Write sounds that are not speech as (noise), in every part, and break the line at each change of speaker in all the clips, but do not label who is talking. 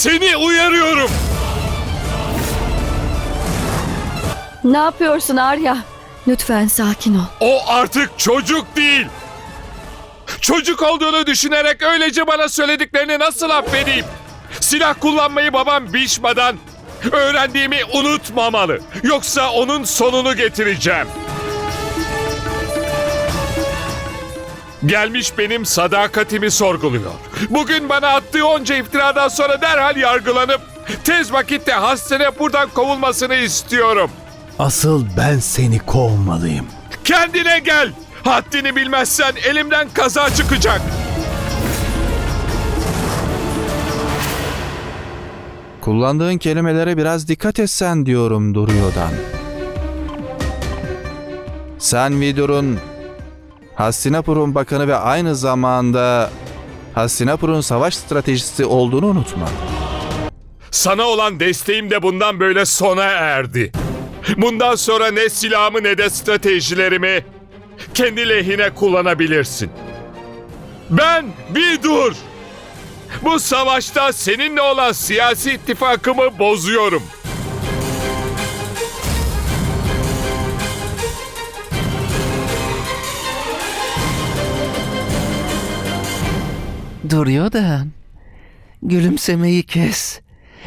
Seni uyarıyorum.
Ne yapıyorsun Arya? Lütfen sakin ol.
O artık çocuk değil. Çocuk olduğunu düşünerek öylece bana söylediklerini nasıl affedeyim? Silah kullanmayı babam biçmeden öğrendiğimi unutmamalı. Yoksa onun sonunu getireceğim. Gelmiş benim sadakatimi sorguluyor. Bugün bana attığı onca iftiradan sonra derhal yargılanıp tez vakitte hastane buradan kovulmasını istiyorum.
Asıl ben seni kovmalıyım.
Kendine gel. Haddini bilmezsen elimden kaza çıkacak.
Kullandığın kelimelere biraz dikkat etsen diyorum Duryodhan. Sen Vidur'un Hastinapur'un bakanı ve aynı zamanda Hastinapur'un savaş stratejisi olduğunu unutma.
Sana olan desteğim de bundan böyle sona erdi. Bundan sonra ne silahımı ne de stratejilerimi kendi lehine kullanabilirsin. Ben Vidur. Bu savaşta seninle olan siyasi ittifakımı bozuyorum.
Duruyor da. Gülümsemeyi kes.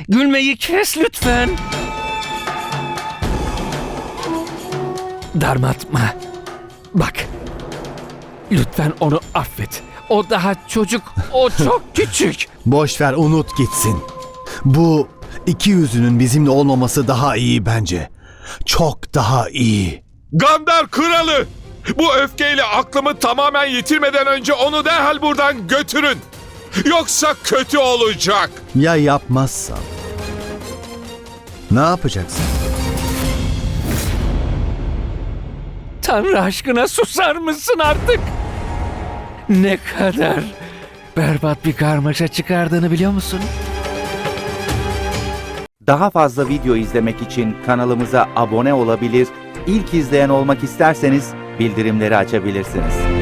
Gülmeyi kes lütfen. Darmatma. Bak. Lütfen onu affet. O daha çocuk. O çok (laughs) küçük.
Boş ver unut gitsin. Bu iki yüzünün bizimle olmaması daha iyi bence. Çok daha iyi.
Gandar kralı! Bu öfkeyle aklımı tamamen yitirmeden önce onu derhal buradan götürün. Yoksa kötü olacak.
Ya yapmazsam? Ne yapacaksın?
Tanrı aşkına susar mısın artık? Ne kadar berbat bir karmaşa çıkardığını biliyor musun?
Daha fazla video izlemek için kanalımıza abone olabilir, ilk izleyen olmak isterseniz bildirimleri açabilirsiniz.